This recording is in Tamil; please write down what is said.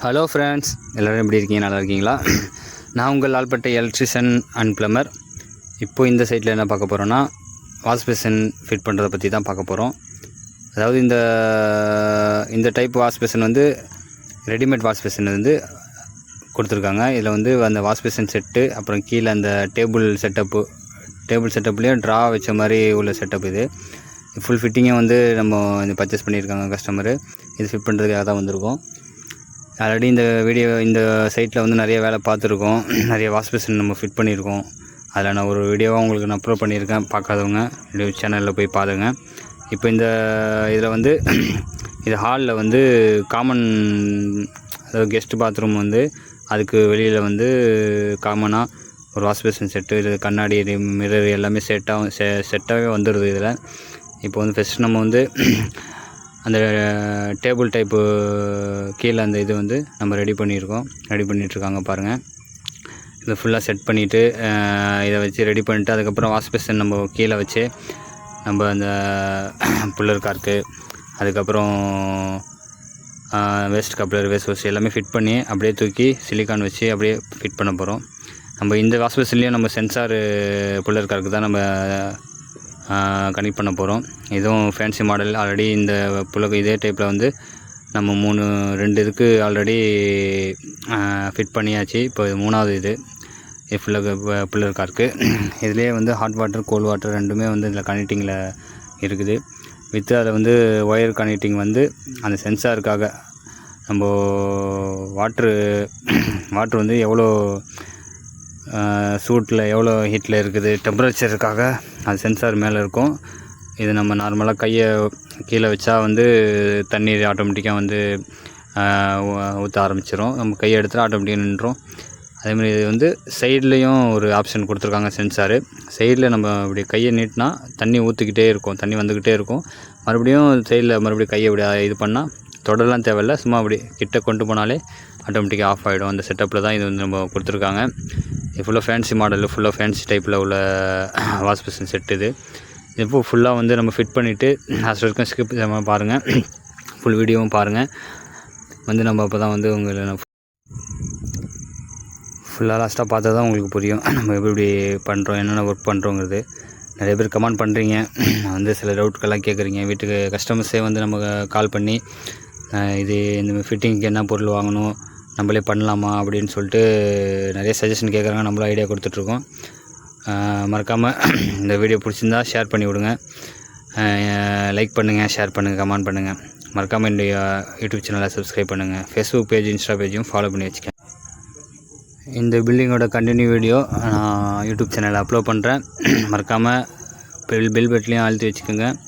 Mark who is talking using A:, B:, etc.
A: ஹலோ ஃப்ரெண்ட்ஸ் எல்லோரும் எப்படி இருக்கீங்க நல்லா இருக்கீங்களா நான் உங்கள் லால்பட்டை எலக்ட்ரிஷியன் அண்ட் ப்ளம்பர் இப்போது இந்த சைட்டில் என்ன பார்க்க போகிறோன்னா வாஷ் ஃபிட் பண்ணுறதை பற்றி தான் பார்க்க போகிறோம் அதாவது இந்த இந்த டைப் வாஷ் வந்து ரெடிமேட் வாஷ் வந்து கொடுத்துருக்காங்க இதில் வந்து அந்த வாஷ் செட்டு அப்புறம் கீழே அந்த டேபிள் செட்டப்பு டேபிள் செட்டப்லேயும் ட்ரா வச்ச மாதிரி உள்ள செட்டப் இது ஃபுல் ஃபிட்டிங்கே வந்து நம்ம இந்த பர்ச்சேஸ் பண்ணியிருக்காங்க கஸ்டமரு இது ஃபிட் பண்ணுறதுக்காக தான் வந்திருக்கோம் ஆல்ரெடி இந்த வீடியோ இந்த சைட்டில் வந்து நிறைய வேலை பார்த்துருக்கோம் நிறைய வாஷ் மிஷின் நம்ம ஃபிட் பண்ணியிருக்கோம் அதில் நான் ஒரு வீடியோவாக உங்களுக்கு நான் அப்லோட் பண்ணியிருக்கேன் பார்க்காதவங்க யூடியூப் சேனலில் போய் பாருங்க இப்போ இந்த இதில் வந்து இது ஹாலில் வந்து காமன் அதாவது கெஸ்ட் பாத்ரூம் வந்து அதுக்கு வெளியில் வந்து காமனாக ஒரு வாஷ் மிஷின் செட்டு இது கண்ணாடி மிரர் எல்லாமே செட்டாக செ செட்டாகவே வந்துடுது இதில் இப்போ வந்து ஃபஸ்ட்டு நம்ம வந்து அந்த டேபிள் டைப்பு கீழே அந்த இது வந்து நம்ம ரெடி பண்ணியிருக்கோம் ரெடி பண்ணிகிட்ருக்காங்க பாருங்கள் இதை ஃபுல்லாக செட் பண்ணிவிட்டு இதை வச்சு ரெடி பண்ணிவிட்டு அதுக்கப்புறம் வாஷ் பேஷன் நம்ம கீழே வச்சு நம்ம அந்த புல்லர் கார்க்கு அதுக்கப்புறம் வேஸ்ட் கப்ளர் வேஸ்ட் வாஷ் எல்லாமே ஃபிட் பண்ணி அப்படியே தூக்கி சிலிக்கான் வச்சு அப்படியே ஃபிட் பண்ண போகிறோம் நம்ம இந்த வாஷ் பேஷன்லேயும் நம்ம சென்சார் புல்லர் கார்க்கு தான் நம்ம கனெக்ட் பண்ண போகிறோம் இதுவும் ஃபேன்சி மாடல் ஆல்ரெடி இந்த புலகு இதே டைப்பில் வந்து நம்ம மூணு ரெண்டு இதுக்கு ஆல்ரெடி ஃபிட் பண்ணியாச்சு இப்போ இது மூணாவது இது இது ஃபுல்லாக பில்லர் கார்க்கு இதிலே வந்து ஹாட் வாட்டர் கோல்ட் வாட்டர் ரெண்டுமே வந்து இதில் கனெக்டிங்கில் இருக்குது வித்து அதில் வந்து ஒயர் கனெக்டிங் வந்து அந்த சென்சாருக்காக நம்ம வாட்ரு வாட்ரு வந்து எவ்வளோ சூட்டில் எவ்வளோ ஹீட்டில் இருக்குது டெம்பரேச்சருக்காக அது சென்சார் மேலே இருக்கும் இது நம்ம நார்மலாக கையை கீழே வச்சா வந்து தண்ணீர் ஆட்டோமேட்டிக்காக வந்து ஊற்ற ஆரம்பிச்சிடும் நம்ம கையை எடுத்துகிட்டு ஆட்டோமேட்டிக்காக நின்றுடும் அதேமாதிரி இது வந்து சைட்லேயும் ஒரு ஆப்ஷன் கொடுத்துருக்காங்க சென்சாரு சைடில் நம்ம இப்படி கையை நீட்டினா தண்ணி ஊற்றிக்கிட்டே இருக்கும் தண்ணி வந்துக்கிட்டே இருக்கும் மறுபடியும் சைடில் மறுபடியும் கையை இப்படி இது பண்ணால் தொடரெலாம் தேவையில்ல சும்மா அப்படி கிட்ட கொண்டு போனாலே ஆட்டோமேட்டிக்காக ஆஃப் ஆகிடும் அந்த செட்டப்பில் தான் இது வந்து நம்ம கொடுத்துருக்காங்க இது ஃபுல்லாக ஃபேன்சி மாடல் ஃபுல்லாக ஃபேன்சி டைப்பில் உள்ள வாஷ் மிஷின் செட் இது இப்போ ஃபுல்லாக வந்து நம்ம ஃபிட் பண்ணிவிட்டு லாஸ்ட் வரைக்கும் ஸ்கிப் பாருங்கள் ஃபுல் வீடியோவும் பாருங்கள் வந்து நம்ம அப்போ தான் வந்து உங்களை ஃபுல்லாக லாஸ்ட்டாக பார்த்தா தான் உங்களுக்கு புரியும் நம்ம எப்படி இப்படி பண்ணுறோம் என்னென்ன ஒர்க் பண்ணுறோங்கிறது நிறைய பேர் கமெண்ட் பண்ணுறீங்க வந்து சில டவுட்கெல்லாம் கேட்குறீங்க வீட்டுக்கு கஸ்டமர்ஸே வந்து நமக்கு கால் பண்ணி இது இந்த ஃபிட்டிங்க்கு என்ன பொருள் வாங்கணும் நம்மளே பண்ணலாமா அப்படின்னு சொல்லிட்டு நிறைய சஜஷன் கேட்குறாங்க நம்மளும் ஐடியா கொடுத்துட்ருக்கோம் மறக்காமல் இந்த வீடியோ பிடிச்சிருந்தா ஷேர் பண்ணி விடுங்க லைக் பண்ணுங்கள் ஷேர் பண்ணுங்கள் கமெண்ட் பண்ணுங்கள் மறக்காமல் என்னுடைய யூடியூப் சேனலை சப்ஸ்கிரைப் பண்ணுங்கள் ஃபேஸ்புக் பேஜ் இன்ஸ்டா பேஜும் ஃபாலோ பண்ணி வச்சுக்கேன் இந்த பில்டிங்கோட கண்டினியூ வீடியோ நான் யூடியூப் சேனலில் அப்லோட் பண்ணுறேன் மறக்காமல் பில் பில் பட்டிலையும் அழுத்தி வச்சுக்கோங்க